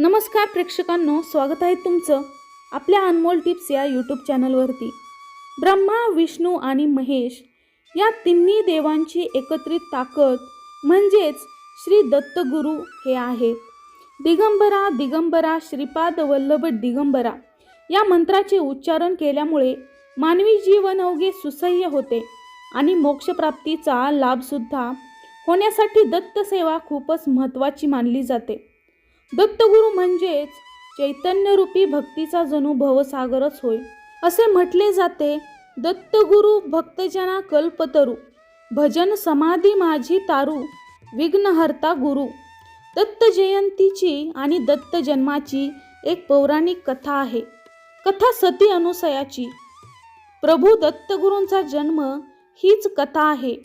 नमस्कार प्रेक्षकांनो स्वागत आहे तुमचं आपल्या अनमोल टिप्स या यूट्यूब चॅनलवरती. ब्रह्मा विष्णू आणि महेश या तिन्ही देवांची एकत्रित ताकद म्हणजेच श्री दत्तगुरू हे आहेत. दिगंबरा दिगंबरा श्रीपाद वल्लभ दिगंबरा या मंत्राचे उच्चारण केल्यामुळे मानवी जीवन अवघे सुसह्य होते आणि मोक्षप्राप्तीचा लाभसुद्धा होण्यासाठी दत्तसेवा खूपच महत्त्वाची मानली जाते. दत्तगुरू म्हणजेच चैतन्यरूपी भक्तीचा जणू भवसागरच होय. असे म्हटले जाते दत्तगुरु भक्तजना कल्पतरू भजन समाधी माझी तारू विघ्नहर्ता गुरु. दत्त जयंतीची आणि दत्त जन्माची एक पौराणिक कथा आहे. कथा सती अनुसयाची. प्रभू दत्तगुरूंचा जन्म हीच कथा आहे.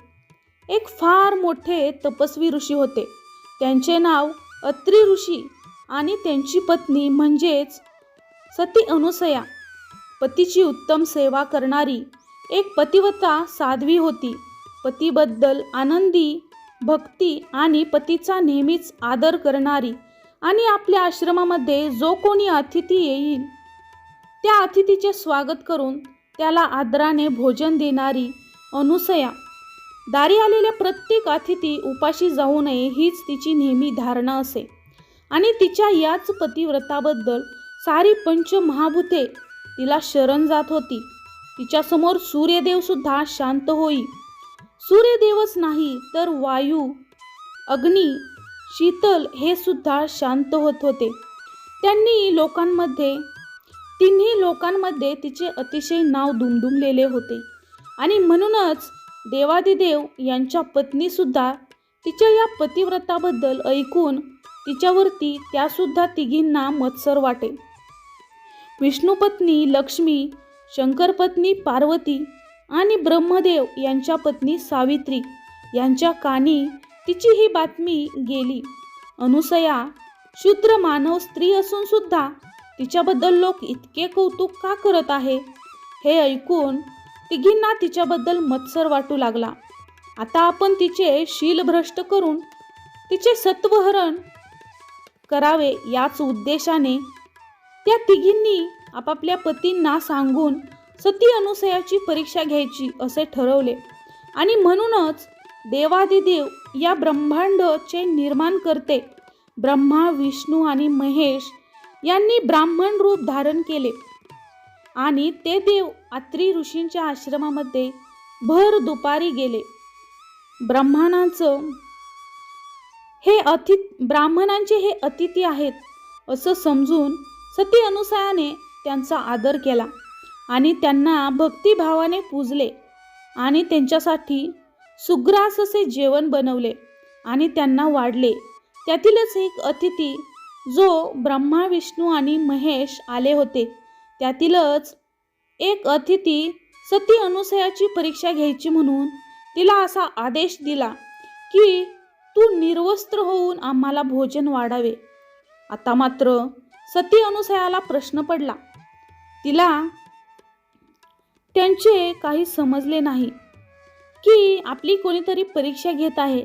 एक फार मोठे तपस्वी ऋषी होते. त्यांचे नाव अत्री ऋषी आणि त्यांची पत्नी म्हणजेच सती अनुसया. पतीची उत्तम सेवा करणारी एक पतिवता साध्वी होती. पतीबद्दल आनंदी भक्ती आणि पतीचा नेहमीच आदर करणारी आणि आपल्या आश्रमामध्ये जो कोणी अतिथी येईल त्या अतिथीचे स्वागत करून त्याला आदराने भोजन देणारी अनुसया. दारी आलेल्या प्रत्येक अतिथी उपाशी जाऊ नये हीच तिची नेहमी धारणा असे. आणि तिच्या याच पतिव्रताबद्दल सारी पंचमहाभूते तिला शरण जात होती. तिच्यासमोर सूर्यदेव सुद्धा शांत होई. सूर्यदेवच नाही तर वायू अग्नी शीतल हे सुद्धा शांत होत होते. त्यांनी लोकांमध्ये तिन्ही लोकांमध्ये तिचे अतिशय नाव दुमदुमलेले होते. आणि म्हणूनच देवादिदेव यांच्या पत्नीसुद्धा तिच्या या पतिव्रताबद्दल ऐकून तिच्यावरती त्यासुद्धा तिघींना मत्सर वाटे. विष्णुपत्नी लक्ष्मी शंकरपत्नी पार्वती आणि ब्रह्मदेव यांच्या पत्नी सावित्री यांच्या कानी तिची ही बातमी गेली. अनुसया शूद्र मानव स्त्री असून सुद्धा तिच्याबद्दल लोक इतके कौतुक का करत आहे हे ऐकून तिघींना तिच्याबद्दल मत्सर वाटू लागला. आता आपण तिचे शीलभ्रष्ट करून तिचे सत्वहरण करावे याच उद्देशाने त्या तिघींनी आपापल्या पतींना सांगून सती अनुसयाची परीक्षा घ्यायची असे ठरवले. आणि म्हणूनच देवादिदेव या ब्रह्मांडचे निर्माण करते. ब्रह्मा विष्णू आणि महेश यांनी ब्राह्मण रूप धारण केले. आणि ते देव अत्री ऋषींच्या आश्रमामध्ये भर दुपारी गेले. ब्राह्मणांचं हे अति ब्राह्मणांचे हे अतिथी आहेत असं समजून सती अनुसयाने त्यांचा आदर केला आणि त्यांना भक्तिभावाने पूजले आणि त्यांच्यासाठी सुग्रास असे जेवण बनवले आणि त्यांना वाढले. त्यातीलच एक अतिथी जो ब्रह्मा विष्णू आणि महेश आले होते. त्यातीलच एक अतिथी सती अनुसयाची परीक्षा घ्यायची म्हणून तिला असा आदेश दिला की तू निर्वस्त्र होऊन आम्हाला भोजन वाढावे. आता मात्र सती अनुसयाला प्रश्न पडला. तिला त्यांचे काही समजले नाही की आपली कोणीतरी परीक्षा घेत आहे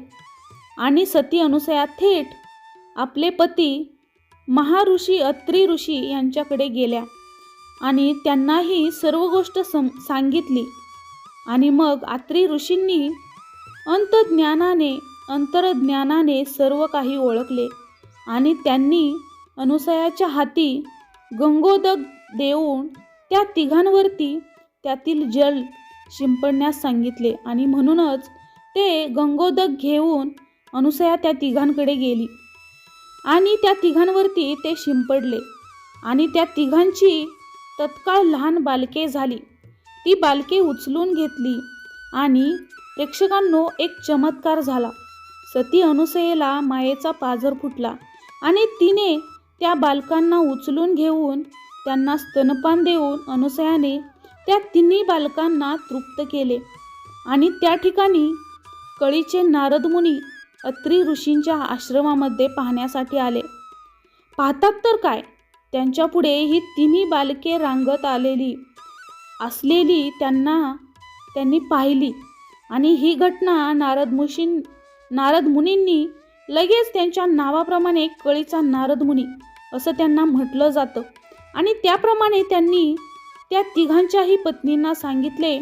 आणि सती अनुसया थेट आपले पती महाऋषी अत्री ऋषी यांच्याकडे गेल्या. आणि त्यांनाही सर्व गोष्ट सम सांगितली. आणि मग आत्री ऋषींनी अंतज्ञानाने अंतरज्ञानाने सर्व काही ओळखले आणि त्यांनी अनुसयाच्या हाती गंगोदक देऊन त्या तिघांवरती त्यातील जल शिंपडण्यास सांगितले आणि म्हणूनच ते गंगोदक घेऊन अनुसया त्या तिघांकडे गेली. आणि त्या तिघांवरती ते शिंपडले आणि त्या तिघांची तत्काळ लहान बालके झाली. ती बालके उचलून घेतली आणि प्रेक्षकांनो एक चमत्कार झाला. सती अनुसयेला मायेचा पाझर फुटला आणि तिने त्या बालकांना उचलून घेऊन त्यांना स्तनपान देऊन अनुसयाने त्या तिन्ही बालकांना तृप्त केले आणि त्या ठिकाणी कळीचे नारदमुनी अत्री ऋषींच्या आश्रमामध्ये पाहण्यासाठी आले. पाहतात तर काय? त्यांच्यापुढे ही तिन्ही बालके रांगत आलेली असलेली त्यांना त्यांनी पाहिली. आणि ही घटना नारद मुशीं नारद मुनींनी लगेच त्यांच्या नावाप्रमाणे कळीचा नारद मुनी असं त्यांना म्हटलं जातं. आणि त्याप्रमाणे त्यांनी त्या तिघांच्याही पत्नींना सांगितले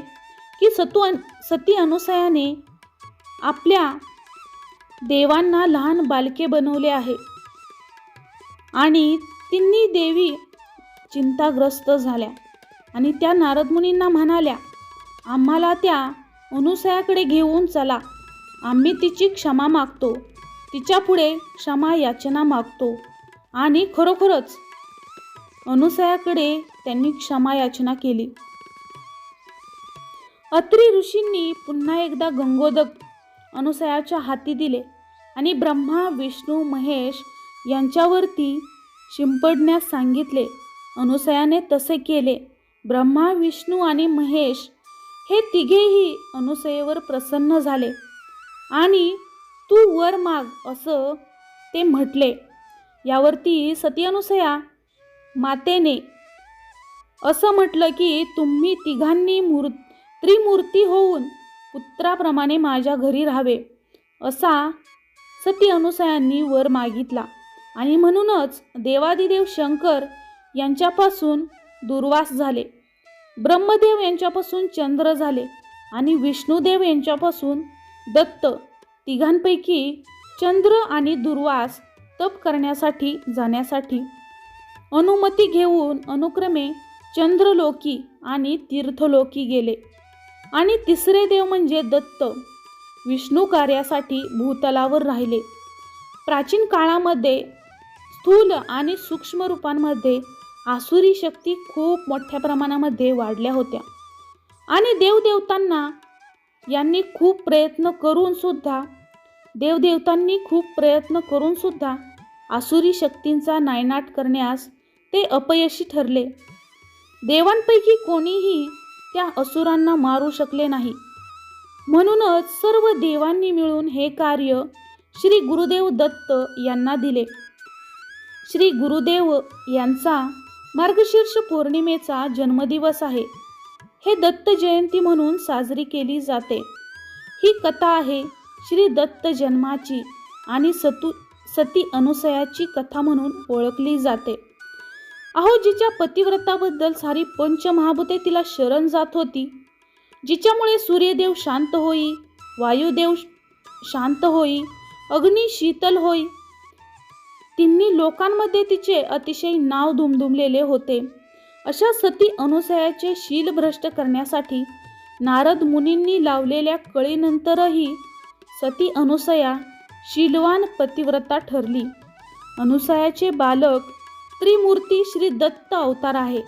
की सतू अन सती अनुसयाने आपल्या देवांना लहान बालके बनवले आहे. आणि तिन्ही देवी चिंताग्रस्त झाल्या आणि त्या नारदमुनींना म्हणाल्या आम्हाला त्या अनुसयाकडे घेऊन चला. आम्ही तिची क्षमा मागतो. तिच्या पुढे क्षमा याचना मागतो. आणि खरोखरच अनुसयाकडे त्यांनी क्षमा याचना केली. अत्री ऋषींनी पुन्हा एकदा गंगोदक अनुसयाच्या हाती दिले आणि ब्रह्मा विष्णू महेश यांच्यावरती शिंपडण्यास सांगितले. अनुसयाने तसे केले. ब्रह्मा विष्णू आणि महेश हे तिघेही अनुसयेवर प्रसन्न झाले. आणि तू वर माग असं ते म्हटले. यावरती सती अनुसया मातेने असं म्हटलं की तुम्ही तिघांनी मूर् त्रिमूर्ती होऊन पुत्राप्रमाणे माझ्या घरी राहावे असा सती अनुसयांनी वर मागितला. आणि म्हणूनच देवादिदेव शंकर यांच्यापासून दुर्वास झाले. ब्रह्मदेव यांच्यापासून चंद्र झाले आणि विष्णुदेव यांच्यापासून दत्त. तिघांपैकी चंद्र आणि दुर्वास तप करण्यासाठी जाण्यासाठी. अनुमती घेऊन अनुक्रमे चंद्रलोकी आणि तीर्थलोकी गेले. आणि तिसरे देव म्हणजे दत्त. विष्णू कार्यासाठी भूतलावर राहिले. प्राचीन काळामध्ये स्थूल आणि सूक्ष्म रूपांमध्ये आसुरी शक्ती खूप मोठ्या प्रमाणामध्ये वाढल्या होत्या. आणि देवदेवतांना यांनी खूप प्रयत्न करूनसुद्धा देवदेवतांनी खूप प्रयत्न करूनसुद्धा आसुरी शक्तींचा नायनाट करण्यास ते अपयशी ठरले. देवांपैकी कोणीही त्या असुरांना मारू शकले नाही. म्हणूनच सर्व देवांनी मिळून हे कार्य श्री गुरुदेव दत्त यांना दिले. श्री गुरुदेव यांचा मार्गशीर्ष पौर्णिमेचा जन्मदिवस आहे. हे दत्त जयंती म्हणून साजरी केली जाते. ही कथा आहे श्री दत्त जन्माची आणि सतू सती अनुसयाची कथा म्हणून ओळखली जाते. अहो जिच्या पतिव्रताबद्दल सारी पंचमहाभूते तिला शरण जात होती. जिच्यामुळे सूर्यदेव शांत होई वायुदेव शांत होई अग्नी शीतल होई तिन्ही लोकांमध्ये तिचे अतिशय नाव दुमदुमलेले होते. अशा सती अनुसयाचे शील भ्रष्ट करण्यासाठी नारद मुनींनी लावलेल्या कळीनंतरही सती अनुसया शीलवान पतिव्रता ठरली. अनुसयाचे बालक त्रिमूर्ती श्री दत्त अवतार आहे.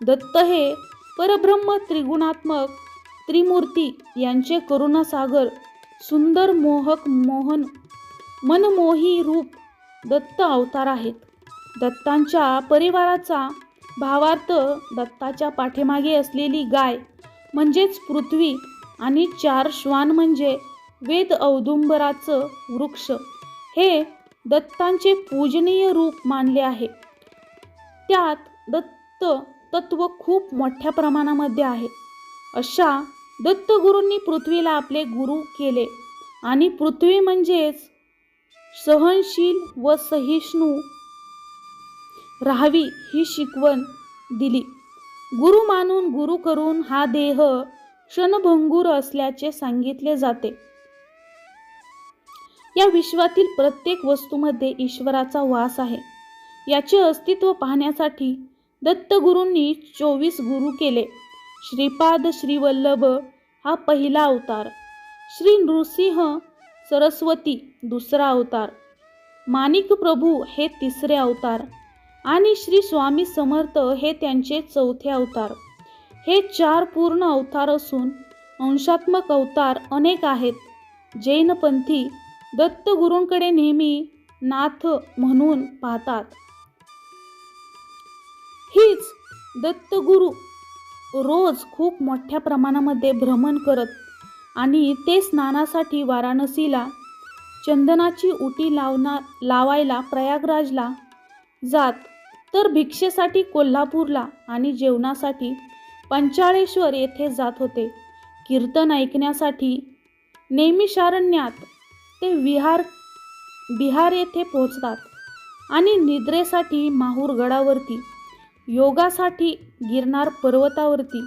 दत्त हे परब्रह्म त्रिगुणात्मक त्रिमूर्ती यांचे करुणासागर सुंदर मोहक मोहन मनमोही रूप दत्त अवतार आहेत. दत्तांच्या परिवाराचा भावार्थ दत्ताच्या पाठीमागे असलेली गाय म्हणजेच पृथ्वी आणि चार श्वान म्हणजे वेद औदुंबराचं वृक्ष हे दत्तांचे पूजनीय रूप मानले आहे. त्यात दत्त तत्व खूप मोठ्या प्रमाणामध्ये आहे. अशा दत्तगुरूंनी पृथ्वीला आपले गुरु केले आणि पृथ्वी म्हणजेच सहनशील व सहिष्णू राहावी ही शिकवण दिली. गुरु मानून गुरु करून हा देह क्षणभंगूर असल्याचे सांगितले जाते. या विश्वातील प्रत्येक वस्तूमध्ये ईश्वराचा वास आहे. याचे अस्तित्व पाहण्यासाठी दत्तगुरूंनी चोवीस गुरु केले. श्रीपाद श्रीवल्लभ हा पहिला अवतार. श्री नृसिंह सरस्वती दुसरा अवतार. माणिक प्रभू हे तिसरे अवतार आणि श्री स्वामी समर्थ हे त्यांचे चौथे अवतार. हे चार पूर्ण अवतार असून अंशात्मक अवतार अनेक आहेत. जैनपंथी दत्तगुरूंकडे नेहमी नाथ म्हणून पाहतात. हीच दत्तगुरू रोज खूप मोठ्या प्रमाणामध्ये भ्रमण करत आणि ते स्नानासाठी वाराणसीला चंदनाची उटी लावना लावायला प्रयागराजला जात तर भिक्षेसाठी कोल्हापूरला आणि जेवणासाठी पंचाळेश्वर येथे जात होते. कीर्तन ऐकण्यासाठी नैमिषारण्यात ते विहार बिहार येथे पोहोचतात आणि निद्रेसाठी माहूरगडावरती योगासाठी गिरनार पर्वतावरती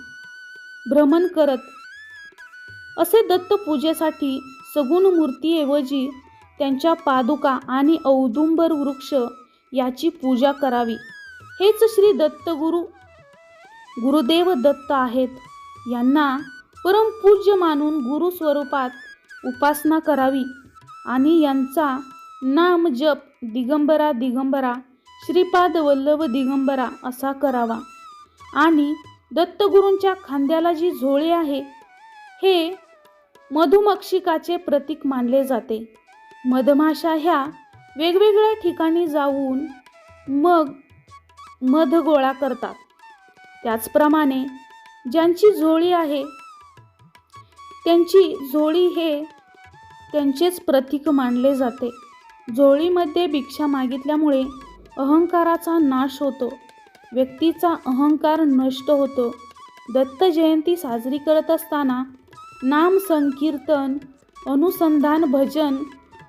भ्रमण करत असे दत्तपूजेसाठी सगुण मूर्तीऐवजी त्यांच्या पादुका आणि औदुंबर वृक्ष याची पूजा करावी. हेच श्री दत्तगुरु गुरुदेव दत्त आहेत. यांना परमपूज्य मानून गुरु स्वरूपात उपासना करावी आणि यांचा नाम जप दिगंबरा दिगंबरा श्रीपाद वल्लभ दिगंबरा असा करावा. आणि दत्तगुरूंच्या खांद्याला जी झोळी आहे हे मधुमक्षिकाचे प्रतीक मानले जाते. मधमाशा ह्या वेगवेगळ्या ठिकाणी जाऊन मग मध गोळा करतात. त्याचप्रमाणे ज्यांची झोळी आहे त्यांची झोळी हे त्यांचेच प्रतीक मानले जाते. झोळीमध्ये भिक्षा मागितल्यामुळे अहंकाराचा नाश होतो. व्यक्तीचा अहंकार नष्ट होतो. दत्त जयंती साजरी करत असताना नाम संकीर्तन अनुसंधान भजन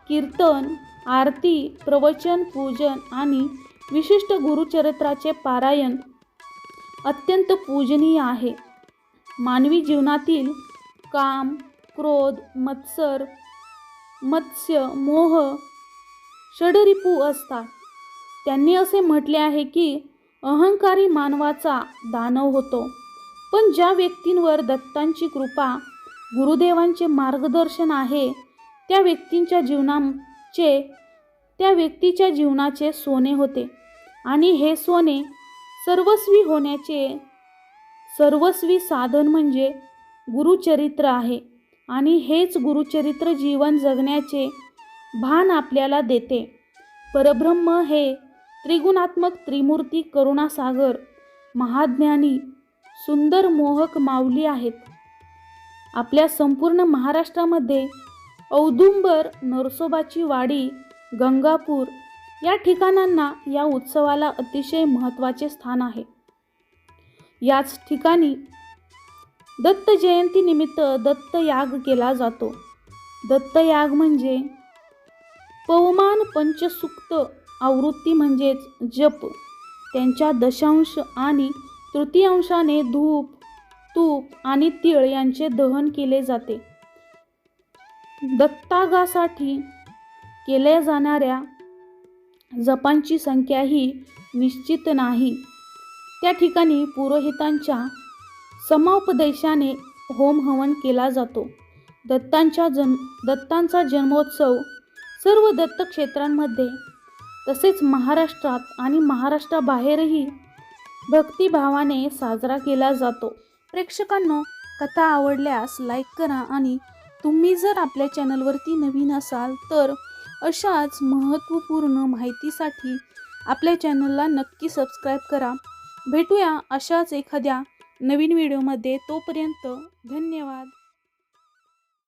कीर्तन आरती प्रवचन पूजन आणि विशिष्ट गुरुचरित्राचे पारायण अत्यंत पूजनीय आहे. मानवी जीवनातील काम क्रोध मत्सर मत्स्य मोह षडरिपू असतात. त्यांनी असे म्हटले आहे की अहंकारी मानवाचा दानव होतो. पण ज्या व्यक्तींवर दत्तांची कृपा गुरुदेवांचे मार्गदर्शन आहे त्या व्यक्तींच्या जीवनाचे त्या व्यक्तीच्या जीवनाचे सोने होते. आणि हे सोने सर्वस्वी होण्याचे सर्वस्वी साधन म्हणजे गुरुचरित्र आहे. आणि हेच गुरुचरित्र जीवन जगण्याचे भान आपल्याला देते. परब्रह्म हे त्रिगुणात्मक त्रिमूर्ती करुणासागर महाज्ञानी सुंदर मोहक माऊली आहेत. आपल्या संपूर्ण महाराष्ट्रामध्ये औदुंबर नरसोबाची वाडी गंगापूर या ठिकाणांना या उत्सवाला अतिशय महत्त्वाचे स्थान आहे. याच ठिकाणी दत्त जयंतीनिमित्त दत्तयाग केला जातो. दत्तयाग म्हणजे पवमान पंचसुक्त आवृत्ती म्हणजेच जप. त्यांच्या दशांश आणि तृतीयांशाने धूप तूप आणि तीळ यांचे दहन केले जाते. दत्तागासाठी केल्या जाणाऱ्या जपांची संख्या ही निश्चित नाही. त्या ठिकाणी पुरोहितांच्या समापदेशाने होम हवन केला जातो. दत्तांच्या जन दत्तांचा जन्मोत्सव सर्व दत्तक्षेत्रांमध्ये तसेच महाराष्ट्रात आणि महाराष्ट्राबाहेरही भक्तिभावाने साजरा केला जातो. प्रेक्षकांनो कथा आवडल्यास लाईक करा आणि तुम्ही जर आपल्या चॅनलवरती नवीन असाल तर अशाच महत्त्वपूर्ण माहितीसाठी आपल्या चॅनलला नक्की सबस्क्राईब करा. भेटूया अशाच एखाद्या नवीन व्हिडिओमध्ये तोपर्यंत धन्यवाद.